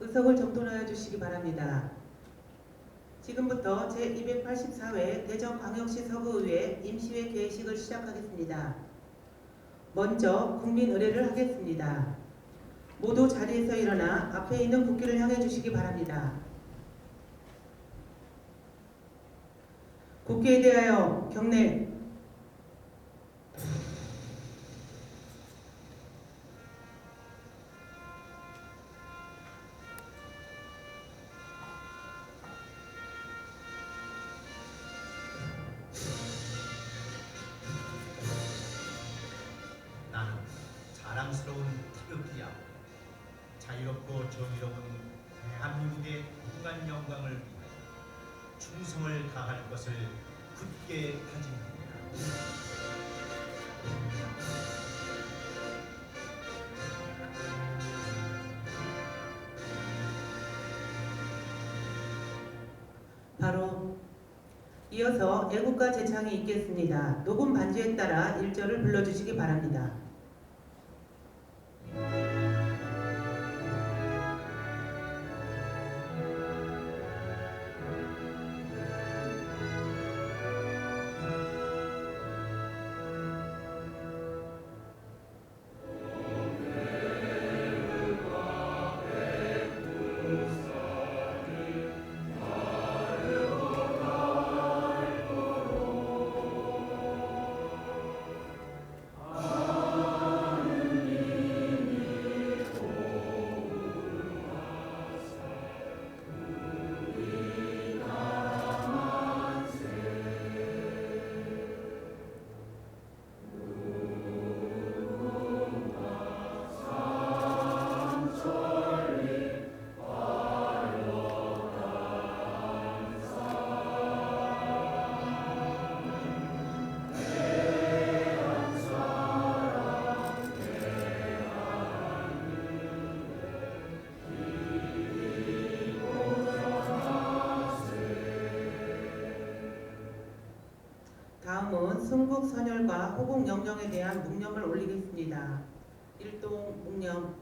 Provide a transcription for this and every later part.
의석을 정돈하여 주시기 바랍니다. 지금부터 제284회 대전광역시 서구의회 임시회 개회식을 시작하겠습니다. 먼저 국민 의례를 하겠습니다. 모두 자리에서 일어나 앞에 있는 국기를 향해 주시기 바랍니다. 국기에 대하여 경례 정의로운 대한민국의 무궁한 영광을 위하여 충성을 다할 것을 굳게 다짐합니다. 바로 이어서 애국가 제창이 있겠습니다. 녹음 반주에 따라 일절을 불러주시기 바랍니다. 다음은 순국 선열과 호국 영령에 대한 묵념을 올리겠습니다. 일동 묵념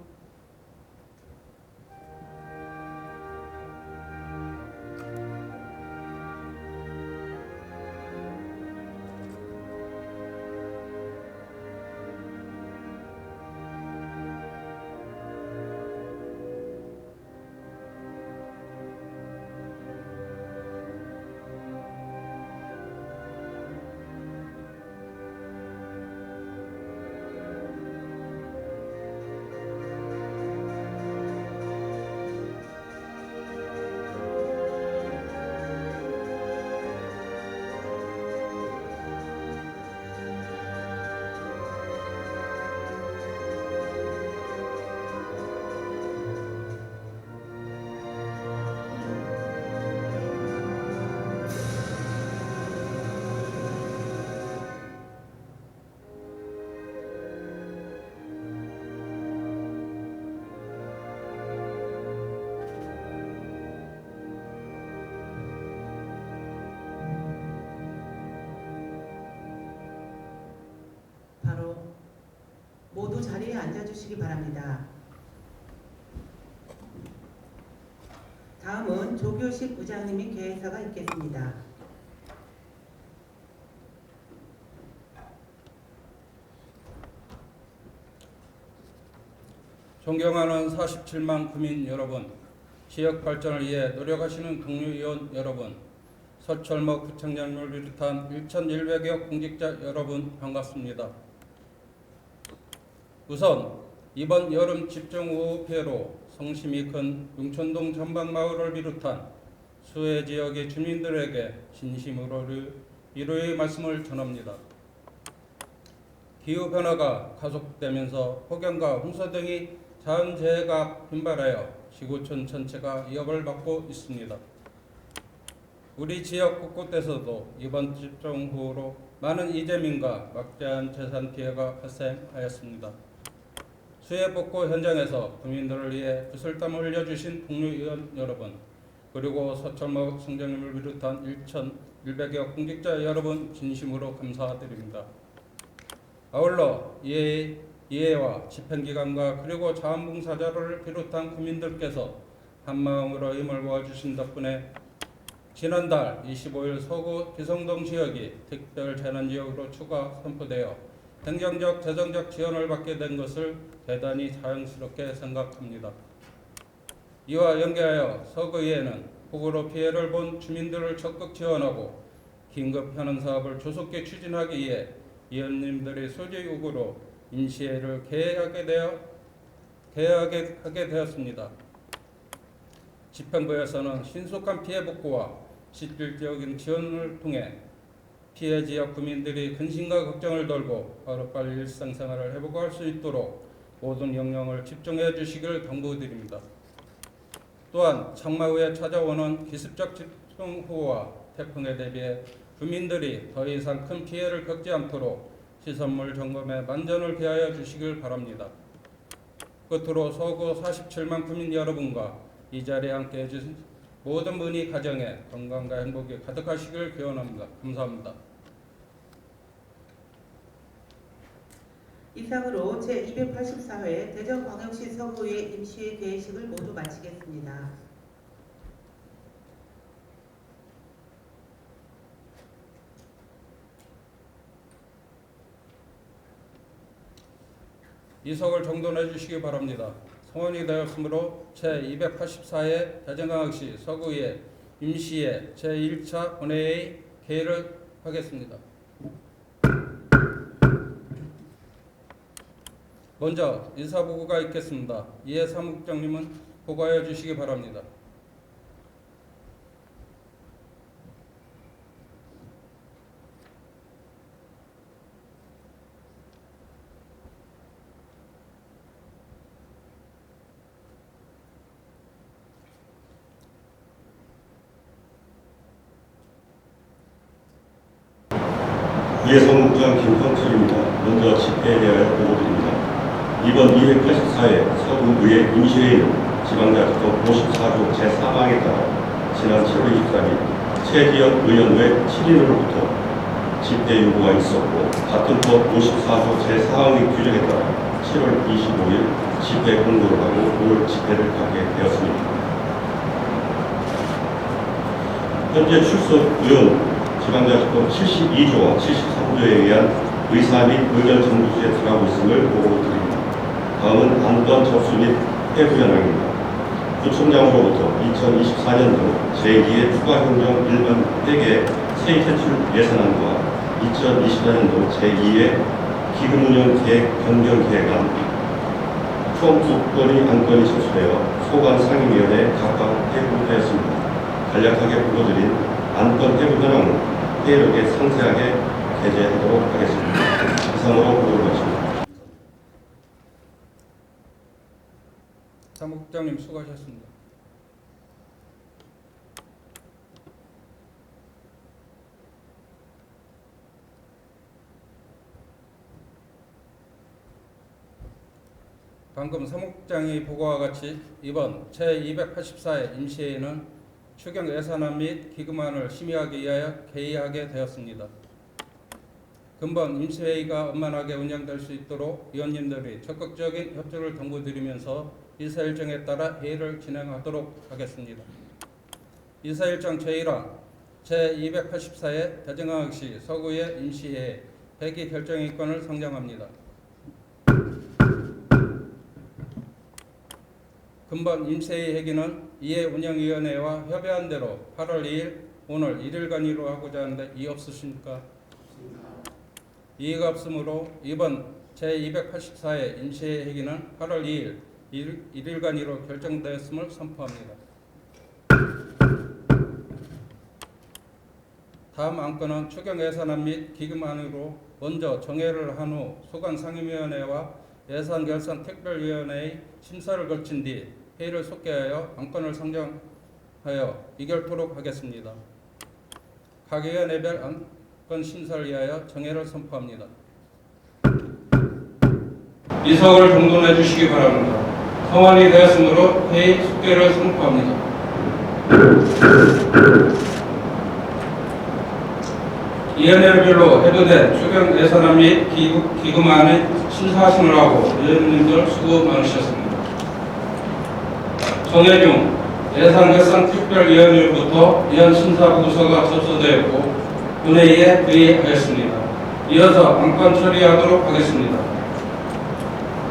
앉아주시기 바랍니다. 다음은 조교식 부장님이 개회사가 있겠습니다. 존경하는 47만 국민 여러분, 지역 발전을 위해 노력하시는 동료위원 여러분, 서철목 구청장님을 비롯한 1,100여 공직자 여러분 반갑습니다. 우선 이번 여름 집중호우 피해로 성심이 큰 용천동 전방마을을 비롯한 수해 지역의 주민들에게 진심으로 위로의 말씀을 전합니다. 기후 변화가 가속되면서 폭염과 홍수 등이 자연재해가 빈발하여 지구촌 전체가 위협을 받고 있습니다. 우리 지역 곳곳에서도 이번 집중호우로 많은 이재민과 막대한 재산 피해가 발생하였습니다. 수해 복구 현장에서 국민들을 위해 구슬땀 흘려주신 동료위원 여러분, 그리고 서철목 성장님을 비롯한 1,100여 공직자 여러분 진심으로 감사드립니다. 아울러 이해, 이해와 집행기관과 그리고 자원봉사자를 비롯한 국민들께서 한마음으로 힘을 모아주신 덕분에 지난달 25일 서구 기성동 지역이 특별 재난 지역으로 추가 선포되어 행정적 재정적 지원을 받게 된 것을 대단히 자연스럽게 생각합니다. 이와 연계하여 서구의회는 폭우로 피해를 본 주민들을 적극 지원하고 긴급 현안 사업을 조속히 추진하기 위해 위원님들의 소지 요구로 임시회를 개회하게 되어 개회하게 하게 되었습니다. 집행부에서는 신속한 피해 복구와 실질적인 지원을 통해 피해 지역 구민들이 근심과 걱정을 덜고 하루빨리 일상생활을 회복할 수 있도록 모든 영역을 집중해 주시길 당부드립니다. 또한 장마 후에 찾아오는 기습적 집중호우와 태풍에 대비해 주민들이 더 이상 큰 피해를 겪지 않도록 시설물 점검에 만전을 기하여 주시길 바랍니다. 끝으로 서구 47만 구민 여러분과 이 자리에 함께 해 주신 모든 분이 가정에 건강과 행복이 가득하시길 기원합니다. 감사합니다. 이상으로 제284회 대전광역시 서구의 임시회 개회식을 모두 마치겠습니다. 이석을 정돈해 주시기 바랍니다. 성원이 되었으므로 제284회 대전광역시 서구의 임시회 제1차 본회의 개회를 하겠습니다. 먼저 인사보고가 있겠습니다. 이해 사무국장님은 보고하여 주시기 바랍니다. 이해성국장 김성철입니다. 먼저 집회에 대하여 보고드립니다. 이번 284회 서구의회 임시회의는 지방자치법 54조 제4항에 따라 지난 7월 23일 최지역 의원회 7인으로부터 집회 요구가 있었고 같은 법 54조 제4항의 규정에 따라 7월 25일 집회 공고를 하고 5월 집회를 가게 되었습니다. 현재 출석 의원 지방자치법 72조와 73조에 의한 의사 및 의견 정부수에 들어가고 있음을 보고 드립니다. 다음은 안건 접수 및 회부 현황입니다. 구청장으로부터 2024년도 제2회 추가 행정 일반 회계 세입 대출 예산안과 2024년도 제2회 기금 운영 계획 변경 계획안 총두 건의 안건이 접수되어 소관 상임위원회에 각각 회부되었습니다. 간략하게 보고드린 안건 회부 현황은 회의록에 상세하게 게재하도록 하겠습니다. 이상으로 보도를 마칩니다. 사무국장님 수고하셨습니다. 방금 사무국장이 보고와 같이 이번 제284회 임시회의는 추경 예산안 및 기금안을 심의하기 위하여 개의하게 되었습니다. 금번 임시회의가 원만하게 운영될 수 있도록 위원님들이 적극적인 협조를 당부드리면서 이사 일정에 따라 회의를 진행하도록 하겠습니다. 이사 일정 제1항 제284회 대전광역시 서구의 임시회의 회기 결정인권을 상정합니다. 금번 임시회의 회기는 이해 운영위원회와 협의한 대로 8월 2일 오늘 1일간으로 하고자 하는데 이의 없으십니까? 이의가 없으므로 이번 제284회 임시회의 회기는 8월 2일 1일간으로 결정되었음을 선포합니다. 다음 안건은 추경 예산안 및 기금안으로 먼저 정회를 한 후 소관 상임위원회와 예산 결산 특별위원회의 심사를 거친 뒤 회의를 속개하여 안건을 상정하여 의결토록 하겠습니다. 각 위원회별 안건 심사를 위하여 정회를 선포합니다. 이석을 정돈해 주시기 바랍니다. 성안이 되었으므로 회의 속개를 선포합니다. 위원회별로 해부된 추경 예산안 및 기금, 기금안의 심사하시느라고 위원님들 수고 많으셨습니다. 정혜중 예산결산 특별위원회로부터 위원 심사보고서가 접수되었고 본회의에 회의하였습니다. 이어서 안건 처리하도록 하겠습니다.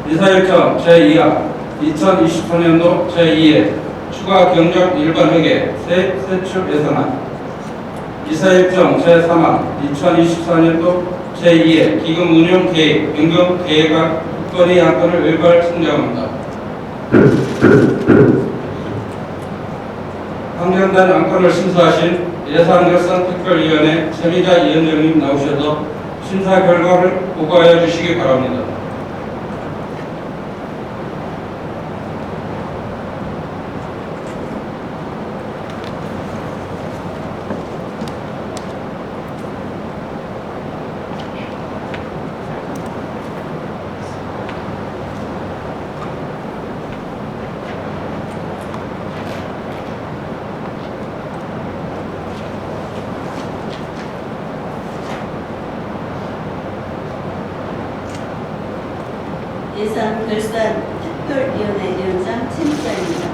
이사일정 제2화 2024년도 제2회 추가 경력 일반 회계 세입 세출 예산안 이사일정 제3화 2024년도 제2회 기금 운용 계획 변경 계획안 건의 안건을 일괄 승정합니다. 환경단 안건을 심사하신 예산결산특별위원회 최미자 위원장님 나오셔서 심사 결과를 보고하여 주시기 바랍니다. 예산 결산 특별위원회 위원장 최미자입니다.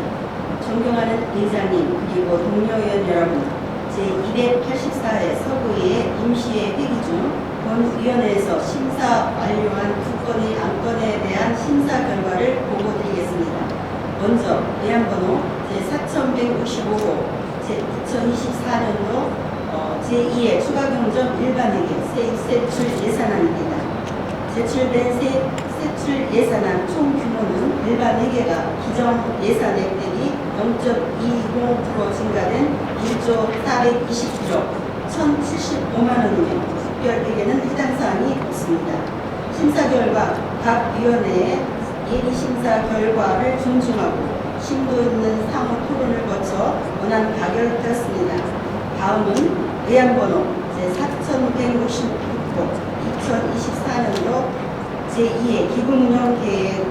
존경하는 의장님 그리고 동료 의원 여러분, 제284회 서구의 임시회 회기 중 본 위원회에서 심사 완료한 두 건의 안건에 대한 심사 결과를 보고드리겠습니다. 먼저 예안번호 제4165호 제2024년도 제2회 추가경정 일반회계 세입 세출 예산안입니다. 제출된 세, 세출 예산안 총 규모는 일반 회계가 기정 예산액 대비 0.20% 증가된 1조 421억 1,075만 원이며 특별 회계는 해당 사항이 없습니다. 심사 결과 각 위원회의 예리 심사 결과를 존중하고 심도 있는 상호 토론을 거쳐 원안 가결되었습니다. 다음은 의안번호 제4166호 2024년도 제2의 기금운영 계획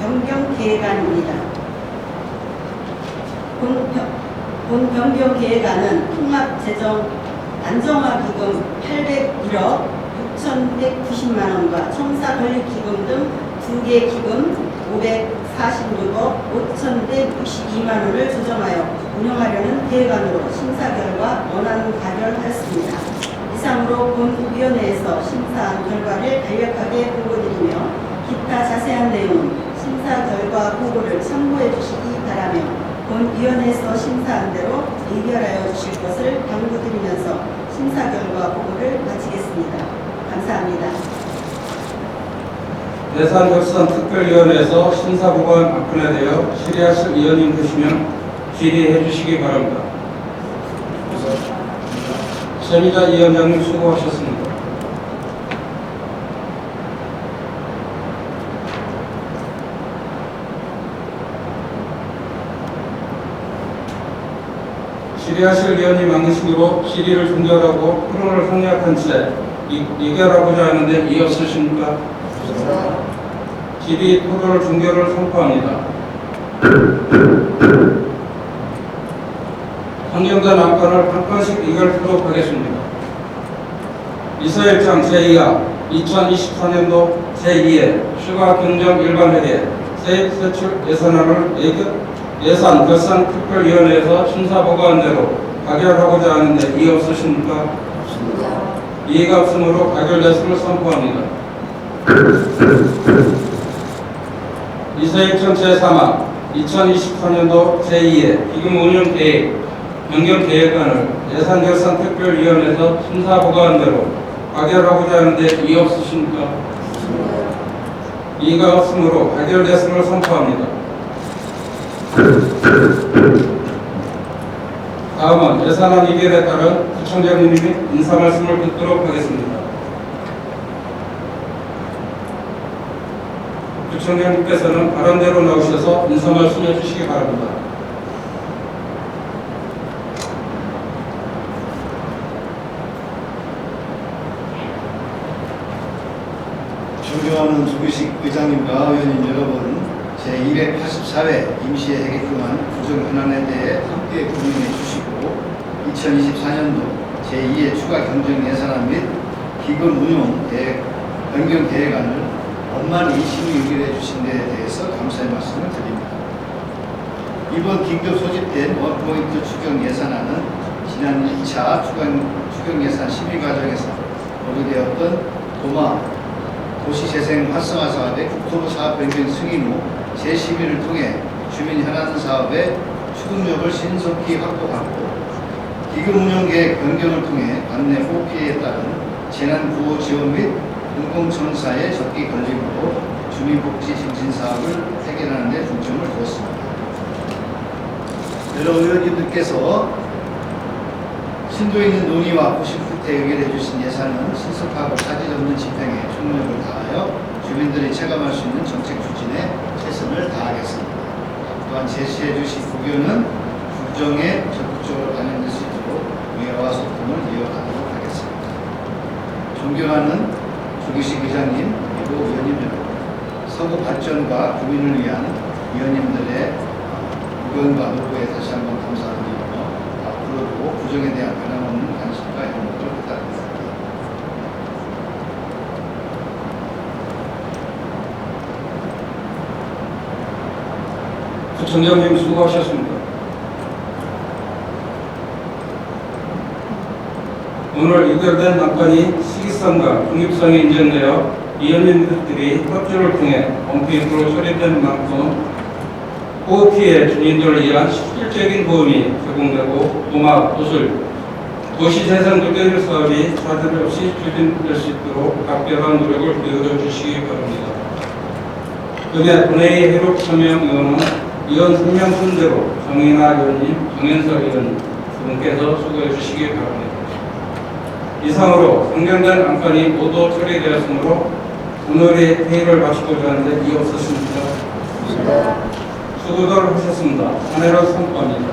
변경 계획안입니다. 본, 변- 본 변경 계획안은 통합재정 안정화기금 801억 6,190만 원과 청사관리기금 등 두 개 기금 546억 5,162만 원을 조정하여 운영하려는 계획안으로 심사 결과 원안 가결하였습니다. 이상으로 본 위원회에서 심사한 결과를 간략하게 보고드리며 기타 자세한 내용은 심사 결과 보고를 참고해 주시기 바라며 본 위원회에서 심사한 대로 의결하여 주실 것을 당부드리면서 심사 결과 보고를 마치겠습니다. 감사합니다. 예산결산특별위원회에서 심사보고한 안건에 대하여 질의하실 위원님 계시면 질의해 주시기 바랍니다. 최미자 위원장님 수고하셨습니다. 질의하실 위원님 안 계시므로 질의를 종결하고 토론을 성리학한 채 이- 의결하고자 하는데 이의 없으십니까? 질의 토론을 종결을 선포합니다. 환경단 안건을 한 건씩 의결토록 하겠습니다. 이사일장 제2화 2024년도 제2회 추가 경정 일반회계 세입 세출 예산안을 예산 결산 특별위원회에서 심사보고한 대로 가결하고자 하는데 이의 없으십니까? 이의가 없으므로 가결됐음을 선포합니다. 이사일정 제3화 2024년도 제2회 기금 운영 계획 변경 계획안을 예산결산특별위원회에서 심사보고한 대로 가결하고자 하는데 이의 없으십니까? 이의가 없으므로 가결됐음을 선포합니다. 다음은 예산안 의결에 따른 구청장님이 인사 말씀을 듣도록 하겠습니다. 구청장님께서는 발언대로 나오셔서 인사 말씀해 주시기 바랍니다. 존경하는 조규식 의장님과 의원님 여러분, 제284회 임시회 회계동안 구정 현안에 대해 함께 고민해 주시고 2024년도 제2회 추가 경정 예산안 및 기금 운용 계획 변경 계획안을 원만히 심의 의결해 주신 데에 대해서 감사의 말씀을 드립니다. 이번 긴급 소집된 원포인트 추경 예산안은 지난 2차 추경, 추경 예산 심의 과정에서 보류되었던 도마 도시재생 활성화 사업의 국토부 사업 변경 승인 후 재심의를 통해 주민 현안 사업의 추진력을 신속히 확보하고 기금 운영 계획 변경을 통해 관내 호피에 따른 재난 구호 지원 및 공공청사의 적기 걸림으로 주민복지 증진 사업을 해결하는 데 중점을 두었습니다. 여러 의원님들께서 심도 있는 논의와 고심 끝에 의결해 주신 예산은 신속하고 차질 없는 집행에 총력을 다하여 주민들이 체감할 수 있는 정책 추진에 최선을 다하겠습니다. 또한 제시해 주신 국교는 국정에 적극적으로 반영될 수 있도록 의회와 소통을 이어가도록 하겠습니다. 존경하는 조기식 의장님 그리고 의원님 여러분, 서구 발전과 국민을 위한 위원님들의 의견과 노고에 다시 한번 감사드리며 구정에 대한 변함없는 관심과 협력을 부탁드립니다. 부총장님 수고하셨습니다. 오늘 의결된 안건이 시기성과 중립성이 인정되어 위원님들이 협조를 통해 원피인으로 처리된 만큼 호흡 피해 주민들을 위한 실질적인 도움이 제공되고 도마, 도술, 도시 재생 조경 사업이 차질 없이 추진될 수 있도록 각별한 노력을 기울여 주시기 바랍니다. 그에 본회의 회복 서명 의원은 의원 설명 순대로 정인아 의원님, 정현석 의원 두 분께서 수고해 주시기 바랍니다. 이상으로 상정된 안건이 모두 처리되었으므로 오늘의 회의를 마치고자 하는데 이의 없었습니다. 수고들 하셨습니다. 한 해로 성과입니다.